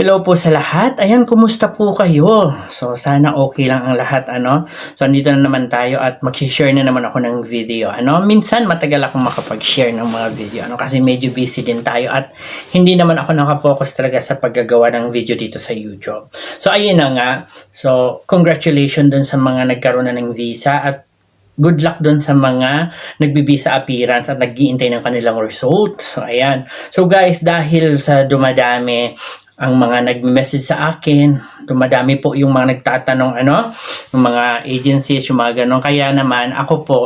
Hello po sa lahat. Ayan, kumusta po kayo? So, sana okay lang ang lahat, ano? So, andito na naman tayo at mag-share na naman ako ng video, ano? Minsan, matagal akong makapag-share ng mga video, ano? Kasi medyo busy din tayo at hindi naman ako nakafocus talaga sa paggagawa ng video dito sa YouTube. So, ayun na nga. So, congratulations dun sa mga nagkaroon na ng visa at good luck dun sa mga nagbibisa appearance at nag-iintay ng kanilang results. So, ayan. So, guys, dahil sa dumadami ang mga nag-message sa akin, dumadami po yung mga nagtatanong, ano, yung mga agencies, yung mga ganon. Kaya naman, ako po,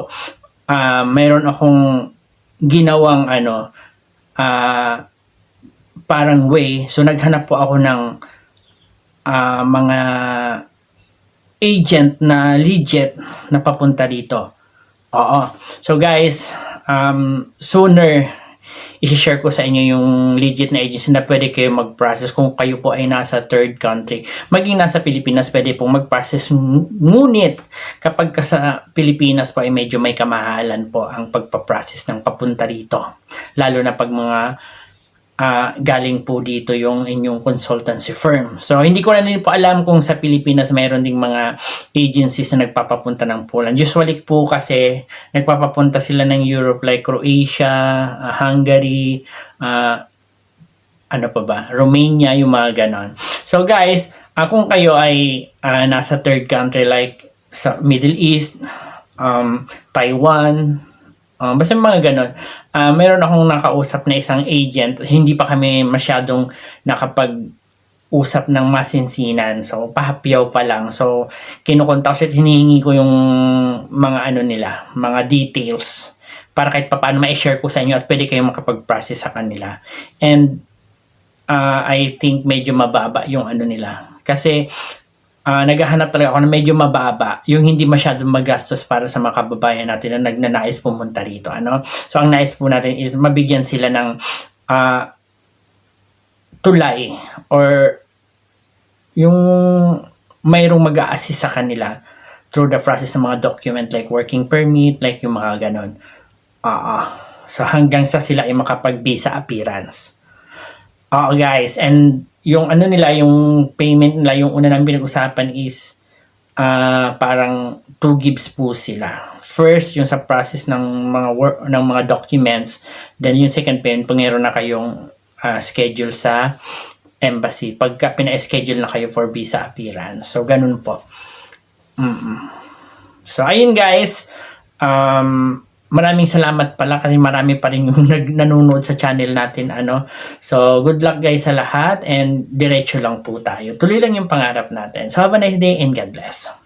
ah mayroon akong ginawang, ano, ah parang way. So, naghanap po ako ng ah mga agent na legit na papunta dito. Oo. So guys, um, sooner i-share ko sa inyo yung legit na agency na pwede kayo mag-process kung kayo po ay nasa third country. Maging nasa Pilipinas, pwede pong mag-process. Ngunit, kapag ka sa Pilipinas po ay medyo may kamahalan po ang pagpa-process ng papunta rito. Lalo na pag mga ah, galing po dito yung inyong consultancy firm. So, hindi ko na rin po alam kung sa Pilipinas mayroon ding mga agencies na nagpapapunta ng Poland. Usually po kasi nagpapapunta sila ng Europe like Croatia, ah, Hungary, ah, ano pa ba, Romania, yung mga ganon. So guys, ah, kung kayo ay ah, nasa third country like sa Middle East, um, Taiwan, um, basta mga ganon, ah meron akong nakausap na isang agent, hindi pa kami masyadong nakapag usap ng masinsinan. So, pahapyaw pa lang. So, kinukontak siya at hinihingi ko yung mga ano nila, mga details para kahit papaano ma-share ko sa inyo at pwede kayong makapag-process sa kanila. And ah, I think medyo mababa yung ano nila. Kasi ah, naghahanap talaga ako na medyo mababa, yung hindi masyadong magastos para sa mga kababayan natin na nagnanais pumunta rito. Ano? So, ang nais po natin is mabigyan sila ng ah, tulay or yung mayroong mag assist sa kanila through the process ng mga document like working permit, like yung mga ganon. Ah, so hanggang sa sila ay makapag-visa appearance. Oo guys, and yung ano nila, yung payment nila, yung una namin pinag-usapan is ah parang two gives po sila. First, yung sa process ng mga work ng mga documents, then yung second payment, pag meron na kayong ah, schedule sa embassy, pagka pina-schedule na kayo for visa appearance. So, ganun po. Mm-mm. So, ayun guys, um, maraming salamat pala kasi marami pa rin yung nag nanonood sa channel natin ano. So good luck guys sa lahat and diretso lang po tayo. Tuloy lang yung pangarap natin. So have a nice day and God bless.